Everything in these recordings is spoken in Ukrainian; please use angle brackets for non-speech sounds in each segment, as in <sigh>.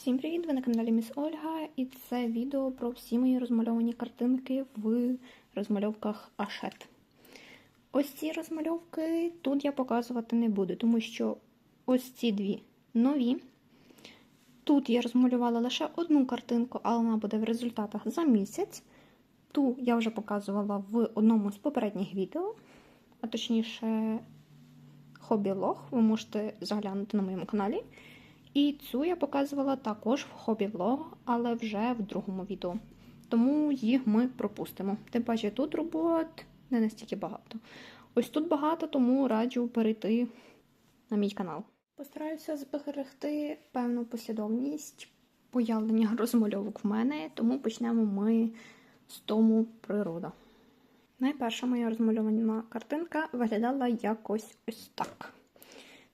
Всім привіт! Ви на каналі Міс Ольга, і це відео про всі мої розмальовані картинки в розмальовках Ашет. Ось ці розмальовки тут я показувати не буду, тому що ось ці дві нові. Тут я розмалювала лише одну картинку, але вона буде в результатах за місяць. Ту я вже показувала в одному з попередніх відео, а точніше, хобі-лог. Ви можете заглянути на моєму каналі. І цю я показувала також в хобі-влог, але вже в другому відео. Тому їх ми пропустимо. Тим паче тут робот не настільки багато. Ось тут багато, тому раджу перейти на мій канал. Постараюся зберегти певну послідовність появлення <laughs> розмальовок в мене, тому почнемо ми з тому природа. Найперша моя розмальована картинка виглядала якось ось так.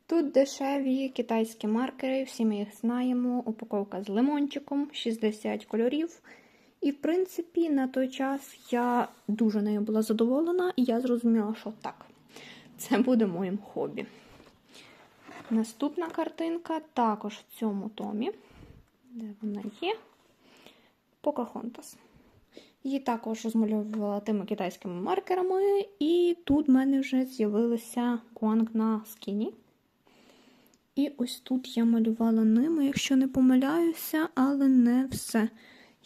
Тут дешеві китайські маркери, всі ми їх знаємо. Упаковка з лимончиком, 60 кольорів. І, в принципі, на той час я дуже нею була задоволена, і я зрозуміла, що так, це буде моїм хобі. Наступна картинка також в цьому томі, де вона є, Покахонтас. Її також розмальовувала тими китайськими маркерами, і тут в мене вже з'явилися Куанг на скіні. І ось тут я малювала ними, якщо не помиляюся, але не все.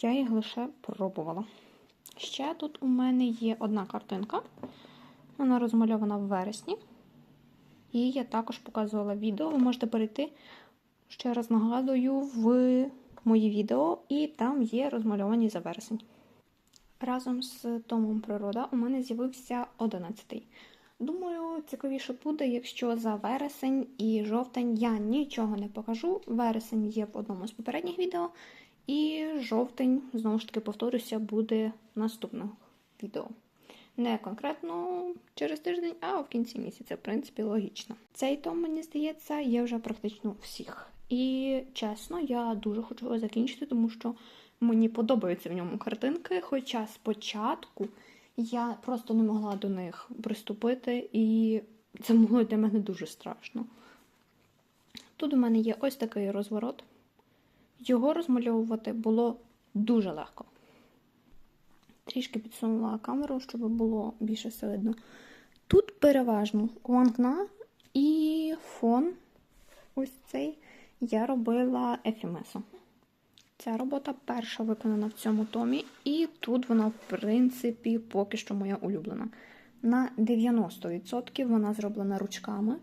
Я їх лише пробувала. Ще тут у мене є одна картинка. Вона розмальована в вересні. І я також показувала відео. Ви можете перейти, ще раз нагадую, в мої відео, і там є розмальовані за вересень. Разом з томом природа у мене з'явився 11-й. Думаю, цікавіше буде, якщо за вересень і жовтень я нічого не покажу. Вересень є в одному з попередніх відео, і жовтень, знову ж таки, повторюся, буде в наступних відео. Не конкретно через тиждень, а в кінці місяця, в принципі, логічно. Цей том, мені здається, є вже практично всіх. І чесно, я дуже хочу його закінчити, тому що мені подобаються в ньому картинки. Хоча спочатку я просто не могла до них приступити, і це було для мене дуже страшно. Тут у мене є ось такий розворот. Його розмальовувати було дуже легко. Трішки підсунула камеру, щоб було більше все видно. Тут переважно куангна і фон ось цей я робила ефімесом. Ця робота перша виконана в цьому томі, і тут вона, в принципі, поки що моя улюблена. На 90% вона зроблена ручками,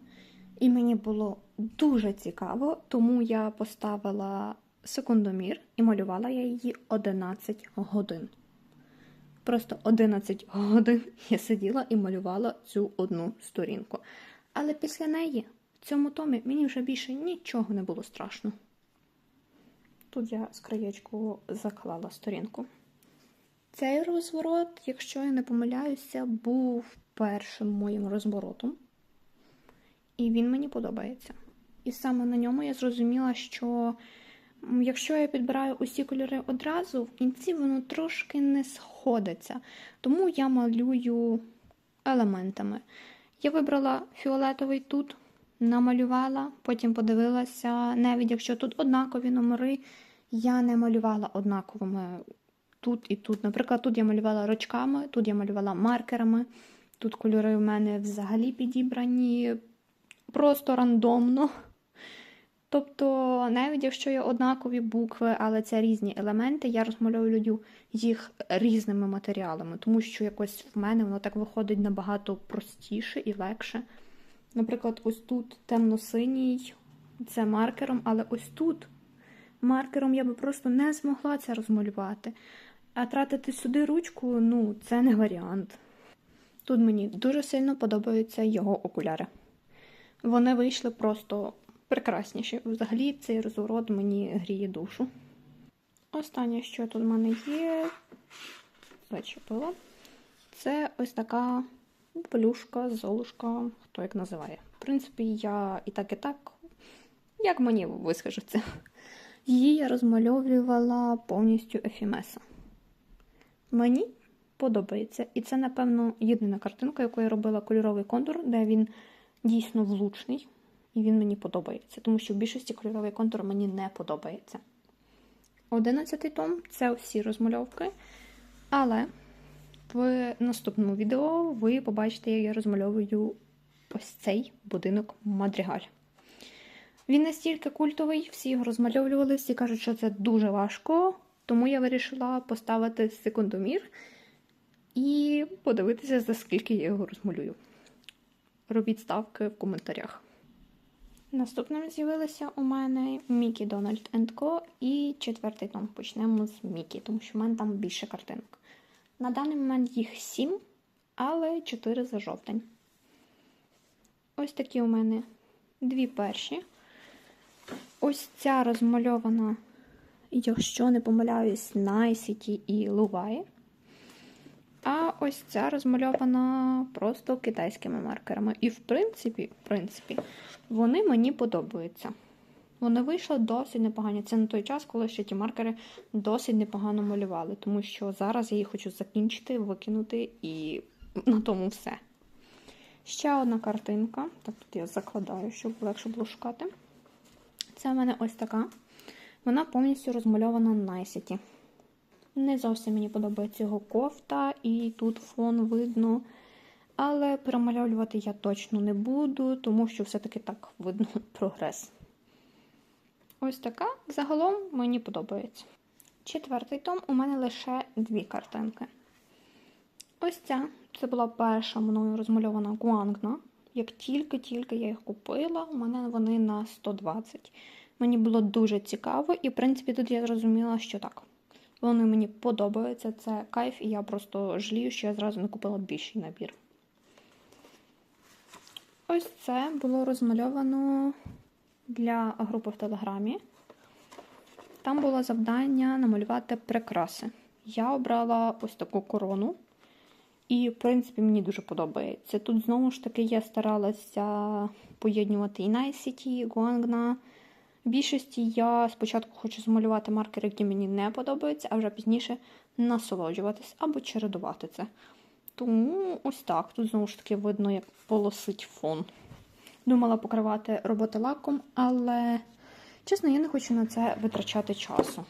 і мені було дуже цікаво, тому я поставила секундомір і малювала я її 11 годин. Просто 11 годин я сиділа і малювала цю одну сторінку. Але після неї в цьому томі мені вже більше нічого не було страшно. Тут я з краєчку заклала сторінку. Цей розворот, якщо я не помиляюся, був першим моїм розворотом. І він мені подобається. І саме на ньому я зрозуміла, що якщо я підбираю усі кольори одразу, в кінці воно трошки не сходиться. Тому я малюю елементами. Я вибрала фіолетовий тут, намалювала, потім подивилася, навіть якщо тут однакові номери, я не малювала однаковими тут і тут. Наприклад, тут я малювала рочками, тут я малювала маркерами, тут кольори в мене взагалі підібрані просто рандомно. Тобто, навіть якщо є однакові букви, але це різні елементи, я розмальовую їх різними матеріалами, тому що якось в мене воно так виходить набагато простіше і легше. Наприклад, ось тут темно-синій, це маркером, але ось тут маркером я би просто не змогла це розмалювати. А тратити сюди ручку ну, це не варіант. Тут мені дуже сильно подобаються його окуляри. Вони вийшли просто прекрасніші. Взагалі, цей розворот мені гріє душу. Останнє, що тут в мене є, зачепила, це ось така плюшка, золушка, хто як називає. В принципі, я і так, і так, як мені вискажеться. Її я розмальовувала повністю ефімеса. Мені подобається. І це, напевно, єдина картинка, яку я робила кольоровий контур, де він дійсно влучний, і він мені подобається. Тому що в більшості кольоровий контур мені не подобається. 11 том це всі розмальовки. Але в наступному відео ви побачите, як я розмальовую ось цей будинок Мадрігаль. Він настільки культовий, всі його розмальовували, всі кажуть, що це дуже важко, тому я вирішила поставити секундомір і подивитися, за скільки я його розмалюю. Робіть ставки в коментарях. Наступним з'явилися у мене Мікі Дональд Ко і четвертий том. Почнемо з Мікі, тому що в мене там більше картинок. На даний момент їх сім, але чотири за жовтень. Ось такі у мене дві перші. Ось ця розмальована, якщо не помиляюсь, Найсіті і Луваї. А ось ця розмальована просто китайськими маркерами. І, в принципі, в принципі, вони мені подобаються. Вони вийшли досить непогані. Це на той час, коли ще ті маркери досить непогано малювали, тому що зараз я їх хочу закінчити, викинути і на тому все. Ще одна картинка. Так, тут я закладаю, щоб легше було шукати. Це в мене ось така. Вона повністю розмальована на сіті. Не зовсім мені подобається його кофта, і тут фон видно. Але перемальовувати я точно не буду, тому що все-таки так видно <laughs> прогрес. Ось така. Загалом мені подобається. Четвертий том у мене лише дві картинки. Ось ця. Це була перша мною розмальована гуангна. Як тільки-тільки я їх купила, у мене вони на 120. Мені було дуже цікаво, і, в принципі, тут я зрозуміла, що так. Вони мені подобаються, це кайф, і я просто жалію, що я зразу не купила більший набір. Ось це було розмальовано для групи в Телеграмі. Там було завдання намалювати прикраси. Я обрала ось таку корону. І, в принципі, мені дуже подобається. Тут, знову ж таки, я старалася поєднувати і Найсіті, і Гуангна. В більшості я спочатку хочу змалювати маркери, які мені не подобаються, а вже пізніше насолоджуватись або чередувати це. Тому ось так. Тут, знову ж таки, видно, як полосить фон. Думала покривати роботи лаком, але, чесно, я не хочу на це витрачати часу.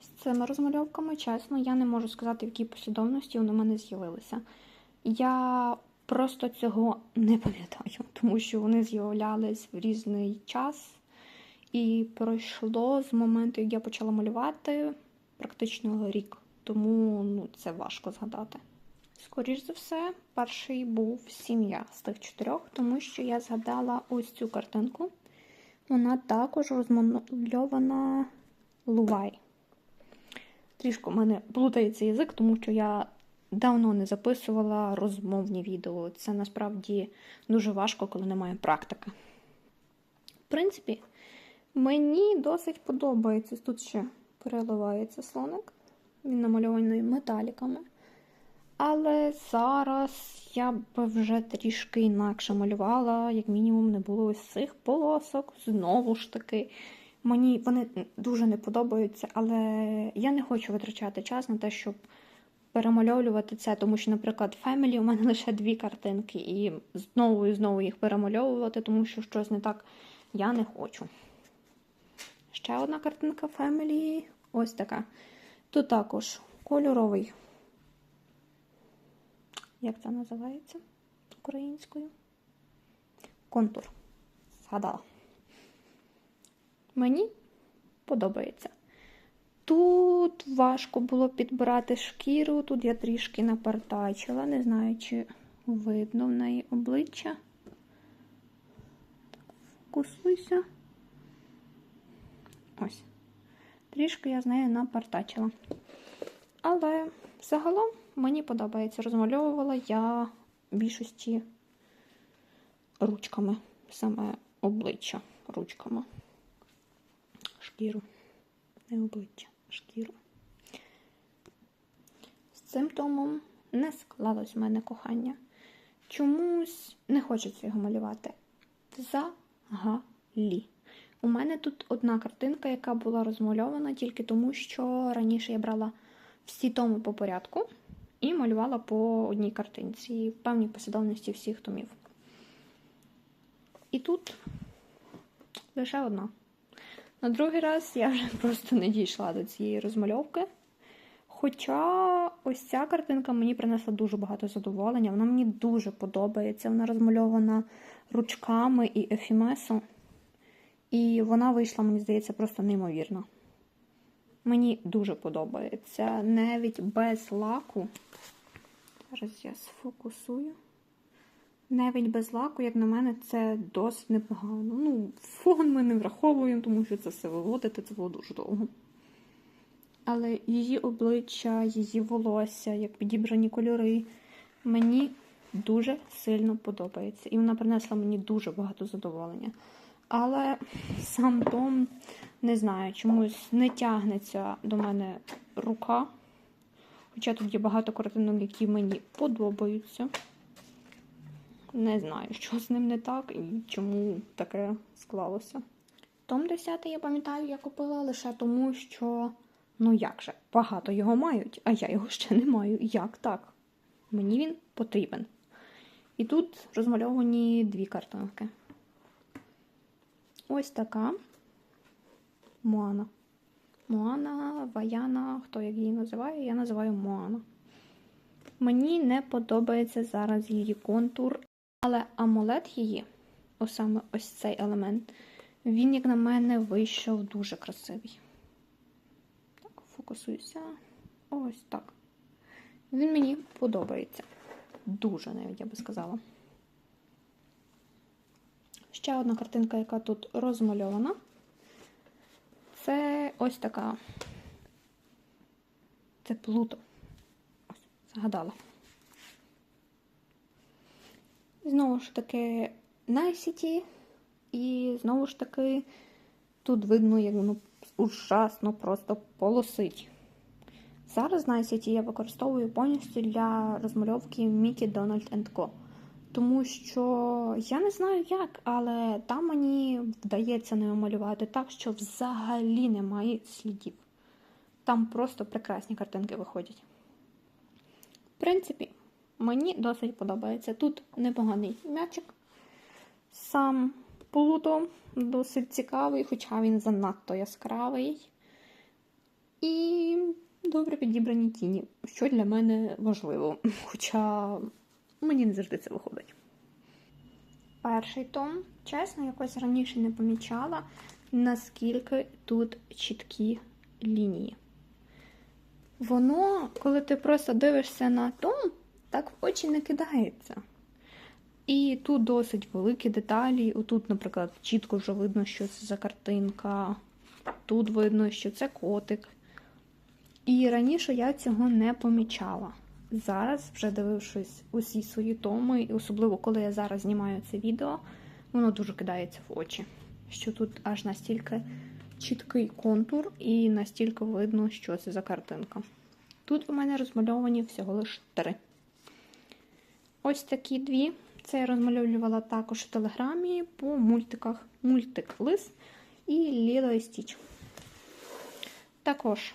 З цими розмальовками, чесно, я не можу сказати, в якій послідовності вони в мене з'явилися. Я просто цього не пам'ятаю, <laughs> тому що вони з'являлись в різний час. І пройшло з моменту, як я почала малювати, практично рік. Тому ну, це важко згадати. Скоріш за все, перший був сім'я з тих чотирьох, тому що я згадала ось цю картинку. Вона також розмальована Лувай. Трішки в мене плутається язик, тому що я давно не записувала розмовні відео. Це насправді дуже важко, коли немає практики. В принципі, мені досить подобається. Тут ще переливається слоник. Він намальований металіками. Але зараз я б вже трішки інакше малювала, як мінімум, не було ось цих полосок. Знову ж таки, мені вони дуже не подобаються, але я не хочу витрачати час на те, щоб перемальовувати це, тому що, наприклад, Family у мене <laughs> лише дві картинки, і знову і знову їх перемальовувати, тому що щось не так я не хочу. Ще одна картинка Family. Ось така. Тут також кольоровий. Як це називається українською? Контур. Згадала. Мені подобається. Тут важко було підбирати шкіру, тут я трішки напартачила, не знаю, чи видно в неї обличчя. Фокусуйся. Ось. Трішки я з нею напартачила. Але загалом мені подобається. Розмальовувала я більшості ручками, саме обличчя ручками, шкіру, не обличчя шкіру. З цим томом не склалось в мене кохання. Чомусь не хочеться його малювати. Взагалі. У мене тут одна картинка, яка була розмальована тільки тому, що раніше я брала всі томи по порядку і малювала по одній картинці, в певній послідовності всіх томів. І тут лише одна. На другий раз я вже <laughs> просто не дійшла до цієї розмальовки. Хоча ось ця картинка мені принесла дуже багато задоволення. Вона мені дуже подобається. Вона розмальована ручками і ефімесом. І вона вийшла, мені здається, просто неймовірно. Мені дуже подобається. Навіть без лаку. Зараз я сфокусую. Навіть без лаку, як на мене, це досить непогано. Ну, фон ми не враховуємо, тому що це все виводити, це було дуже довго. Але її обличчя, її волосся, як підібрані кольори, мені дуже сильно подобається. І вона принесла мені дуже багато задоволення. Але сам Том, не знаю, чомусь не тягнеться до мене рука. Хоча тут є багато картинок, які мені подобаються. Не знаю, що з ним не так і чому таке склалося. Том 10 я пам'ятаю, я купила лише тому, що, ну як же, багато його мають, а я його ще не маю. Як так? Мені він потрібен. І тут розмальовані дві картинки. Ось така Моана. Моана, Ваяна, хто як її називає, я називаю Моана. Мені не подобається зараз її контур, але амулет її, ось саме ось цей елемент, він, як на мене, вийшов дуже красивий. Так, фокусуюся. Ось так. Він мені подобається. Дуже навіть, я би сказала. Ще одна картинка, яка тут розмальована. Це ось така. Це Плуто. Ось, згадала. Знову ж таки, Найсіті. І знову ж таки, тут видно, як воно ужасно просто полосить. Зараз Найсіті я використовую повністю для розмальовки Mickey Donald Co. Тому що я не знаю як, але там мені вдається не малювати так, що взагалі немає слідів. Там просто прекрасні картинки виходять. В принципі, мені досить подобається. Тут непоганий м'ячик. Сам Плуто досить цікавий, хоча він занадто яскравий. І добре підібрані тіні, що для мене важливо. <laughs> Хоча Мені не завжди це виходить. Перший том, чесно, якось раніше не помічала, наскільки тут чіткі лінії. Воно, коли ти просто дивишся на том, так в очі не кидається. І тут досить великі деталі. Отут, наприклад, чітко вже видно, що це за картинка. Тут видно, що це котик. І раніше я цього не помічала. Зараз, вже дивившись усі свої томи, і особливо коли я зараз знімаю це відео, воно дуже кидається в очі. Що тут аж настільки чіткий контур, і настільки видно, що це за картинка. Тут у мене розмальовані всього лише три. Ось такі дві. Це я розмальовувала також в телеграмі по мультиках мультик Лис і Ліло і Стіч. Також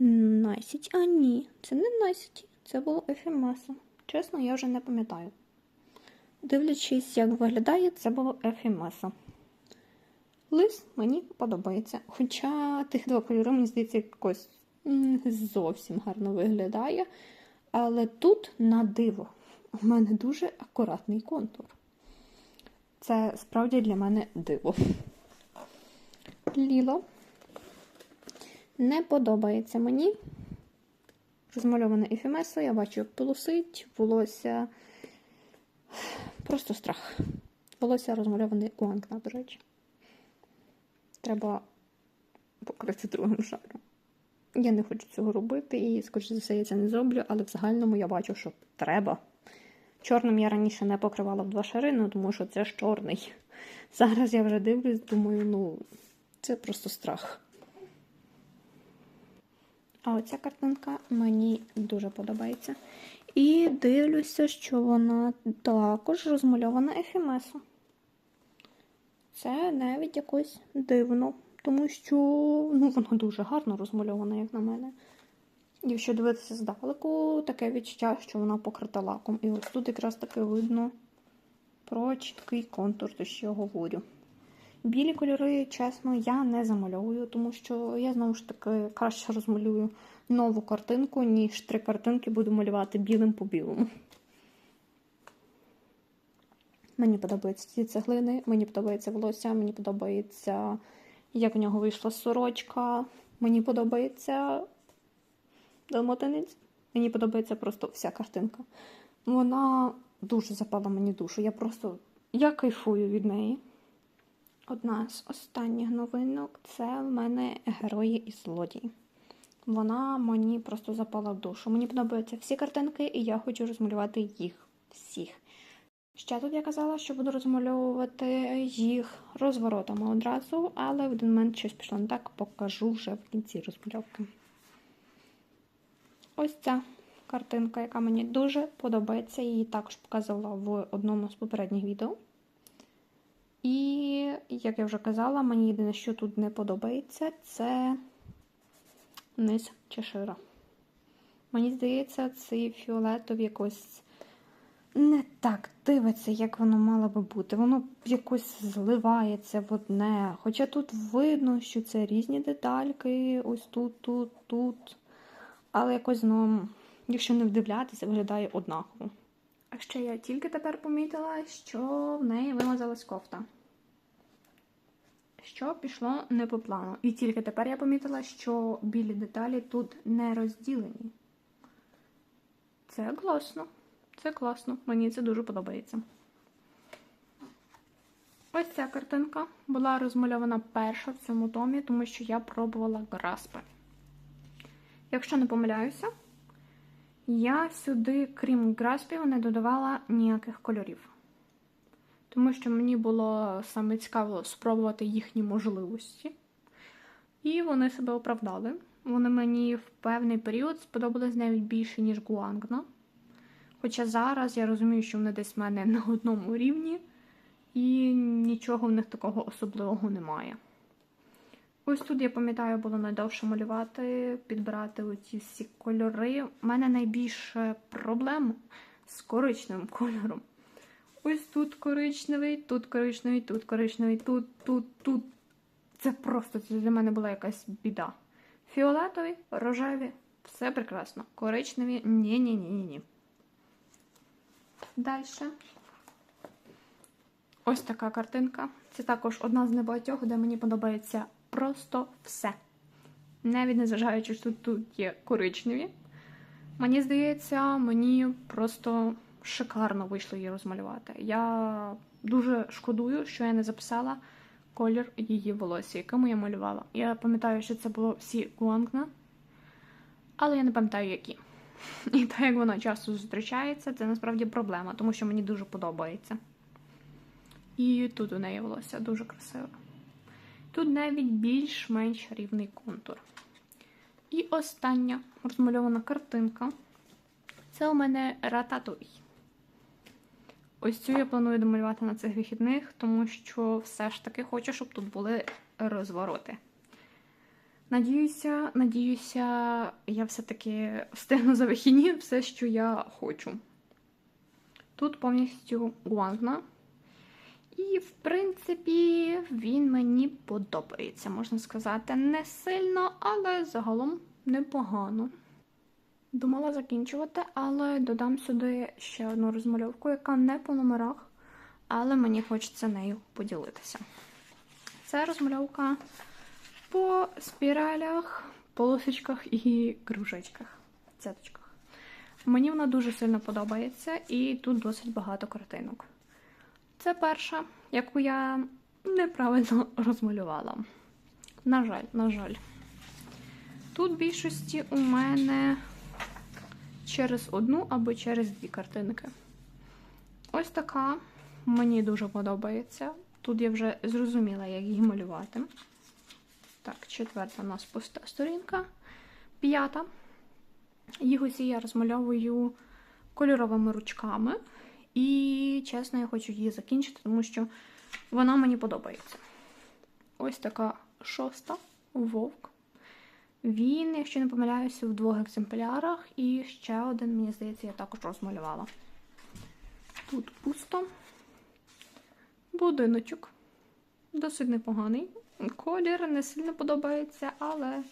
Найсіті. А ні, це не Найсіті, це було Ефімеса. Чесно, я вже не пам'ятаю. Дивлячись, як виглядає, це було Ефімеса. Лис мені подобається. Хоча тих два кольори, мені здається, якось зовсім гарно виглядає. Але тут на диво у мене дуже акуратний контур. Це справді для мене диво. Ліло не подобається мені. Розмальоване ефемесо, я бачу, як полосить, волосся. Просто страх. Волосся розмальоване гуанкна, до речі. Треба покрити другим шаром. Я не хочу цього робити, і, скоріше за все, я це не зроблю, але в загальному я бачу, що треба. Чорним я раніше не покривала в два шари, ну тому що це ж чорний. Зараз я вже дивлюсь, думаю, ну, це просто страх. А оця картинка мені дуже подобається. І дивлюся, що вона також розмальована ефімесом. Це навіть якось дивно, тому що ну, вона дуже гарно розмальована, як на мене. Якщо дивитися здалеку, таке відчуття, що вона покрита лаком. І ось тут якраз таки видно про чіткий контур, то що я говорю. Білі кольори, чесно, я не замальовую, тому що я знову ж таки краще розмалюю нову картинку, ніж три картинки буду малювати білим по білому. Мені подобаються ці цеглини, мені подобається волосся, мені подобається, як в нього вийшла сорочка. Мені подобається далмотинець. Мені подобається просто вся картинка. Вона дуже запала мені душу. Я просто я кайфую від неї. Одна з останніх новинок це в мене герої і злодії. Вона мені просто запала в душу. Мені подобаються всі картинки, і я хочу розмалювати їх всіх. Ще тут я казала, що буду розмальовувати їх розворотами одразу, але в один момент щось пішло не так, покажу вже в кінці розмальовки. Ось ця картинка, яка мені дуже подобається. Її також показувала в одному з попередніх відео. І, як я вже казала, мені єдине, що тут не подобається, це низ чешира. Мені здається, цей фіолетовий якось не так дивиться, як воно мало би бути. Воно якось зливається в одне. Хоча тут видно, що це різні детальки, ось тут, тут, тут. Але якось ну, якщо не вдивлятися, виглядає однаково. А ще я тільки тепер помітила, що в неї вимазалась кофта. Що пішло не по плану. І тільки тепер я помітила, що білі деталі тут не розділені. Це класно. Це класно, мені це дуже подобається. Ось ця картинка була розмальована перша в цьому томі, тому що я пробувала граспи. Якщо не помиляюся, я сюди, крім граспів, не додавала ніяких кольорів. Тому що мені було саме цікаво спробувати їхні можливості. І вони себе оправдали. Вони мені в певний період сподобались навіть більше, ніж Гуангна. Хоча зараз я розумію, що вони десь в мене на одному рівні, і нічого в них такого особливого немає. Ось тут, я пам'ятаю, було найдовше малювати, підбирати оці всі кольори. У мене найбільше проблем з коричневим кольором. Ось тут коричневий, тут коричневий, тут коричневий, тут, тут, тут. Це просто це для мене була якась біда. Фіолетовий, рожеві, все прекрасно. Коричневі ні-ні-ні-ні. Далі. Ось така картинка. Це також одна з небагатьох, де мені подобається просто все. Навіть незважаючи, що тут є коричневі. Мені здається, мені просто шикарно вийшло її розмалювати. Я дуже шкодую, що я не записала колір її волосся, якому я малювала. Я пам'ятаю, що це було всі гуангна, але я не пам'ятаю, які. <laughs> І так як воно часто зустрічається, це насправді проблема, тому що мені дуже подобається. І тут у неї волосся дуже красиве. Тут навіть більш-менш рівний контур. І остання розмальована картинка. Це у мене рататуй. Ось цю я планую домалювати на цих вихідних, тому що все ж таки хочу, щоб тут були розвороти. Надіюся, надіюся, я все-таки встигну за вихідні все, що я хочу. Тут повністю гуангна. І, в принципі, він мені подобається, можна сказати, не сильно, але загалом непогано. Думала закінчувати, але додам сюди ще одну розмальовку, яка не по номерах, але мені хочеться нею поділитися. Це розмальовка по спіралях, полосочках і кружечках, цяточках. Мені вона дуже сильно подобається, і тут досить багато картинок. Це перша, яку я неправильно <laughs> розмалювала. На жаль, на жаль. Тут в більшості у мене через одну або через дві картинки. Ось така мені дуже подобається. Тут я вже зрозуміла, як її малювати. Так, четверта у нас пуста сторінка. П'ята. Їх усі я розмальовую кольоровими ручками. І, чесно, я хочу її закінчити, тому що вона мені подобається. Ось така шоста вовк. Він, якщо не помиляюся, в двох екземплярах. І ще один, мені здається, я також розмалювала. Тут пусто. Будиночок. досить непоганий. Колір не сильно подобається, але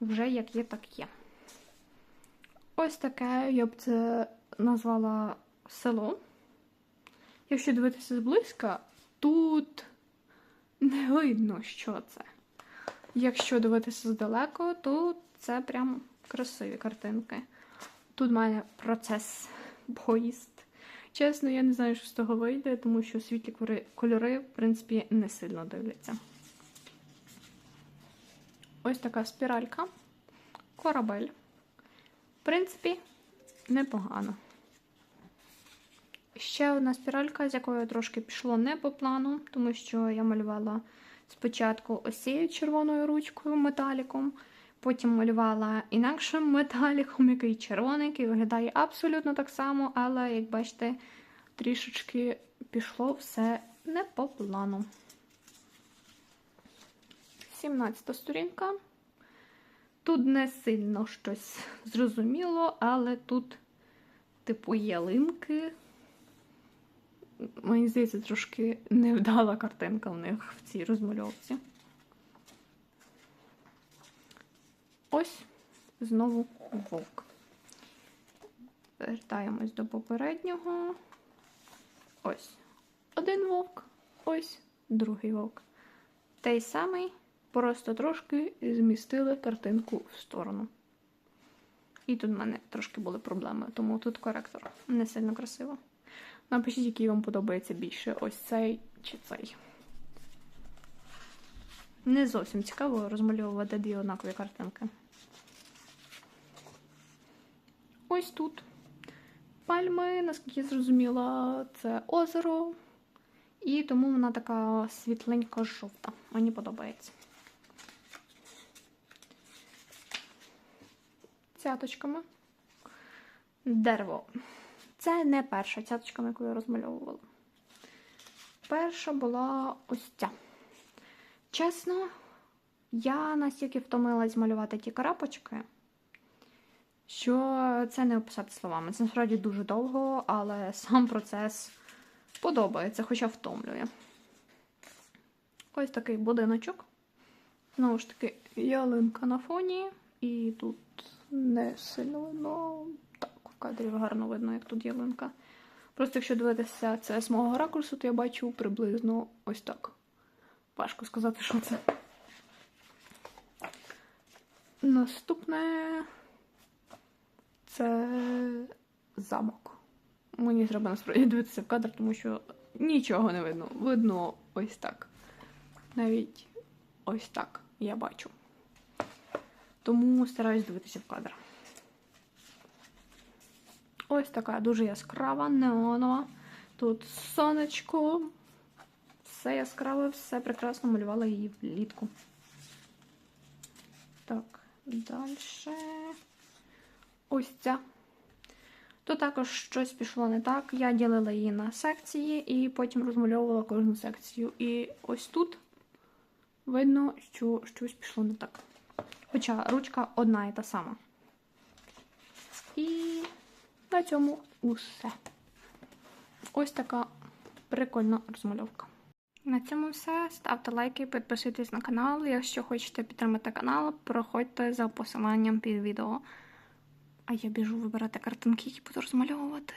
вже як є, так є. Ось таке я б це назвала село. Якщо дивитися зблизька, тут не видно, що це. Якщо дивитися здалеку, то це прям красиві картинки. Тут мене процес поїзд. Чесно, я не знаю, що з того вийде, тому що світлі кольори, в принципі, не сильно дивляться. Ось така спіралька. Корабель. В принципі, непогано. Ще одна спіралька, з якою трошки пішло не по плану, тому що я малювала спочатку ось цією червоною ручкою металіком, потім малювала інакшим металіком, який червоний, який виглядає абсолютно так само, але, як бачите, трішечки пішло все не по плану. 17 сторінка. Тут не сильно щось зрозуміло, але тут, типу, ялинки. Мені здається, трошки невдала картинка в них в цій розмальовці. Ось знову вовк. Вертаємось до попереднього. Ось один вовк, ось другий вовк. Той самий, просто трошки змістили картинку в сторону. І тут в мене трошки були проблеми, тому тут коректор не сильно красиво. Напишіть, який вам подобається більше, ось цей чи цей. Не зовсім цікаво розмальовувати дві однакові картинки. Ось тут пальми, наскільки я зрозуміла, це озеро. І тому вона така світленько жовта. Мені подобається. Цяточками. Дерево. Це не перша цяточка, яку я розмальовувала. Перша була ось ця. Чесно, я настільки втомилась малювати ті карапочки, що це не описати словами. Це насправді дуже довго, але сам процес подобається, хоча втомлює. Ось такий будиночок. Знову ж таки, ялинка на фоні, і тут не сильно видно. Так, в кадрі гарно видно, як тут ялинка. Просто якщо дивитися це з мого ракурсу, то я бачу приблизно ось так. Важко сказати, що це. Наступне це замок. Мені треба насправді дивитися в кадр, тому що нічого не видно. Видно ось так. Навіть ось так я бачу. Тому стараюсь дивитися в кадр. Ось така дуже яскрава, неонова. Тут сонечко. Все яскраве, все прекрасно малювала її влітку. Так, далі. Ось ця. Тут також щось пішло не так. Я ділила її на секції і потім розмальовувала кожну секцію. І ось тут видно, що щось пішло не так. Хоча ручка одна і та сама. І на цьому усе. Ось така прикольна розмальовка. На цьому все. Ставте лайки, підписуйтесь на канал. Якщо хочете підтримати канал, проходьте за посиланням під відео. А я біжу вибирати картинки, які буду розмальовувати.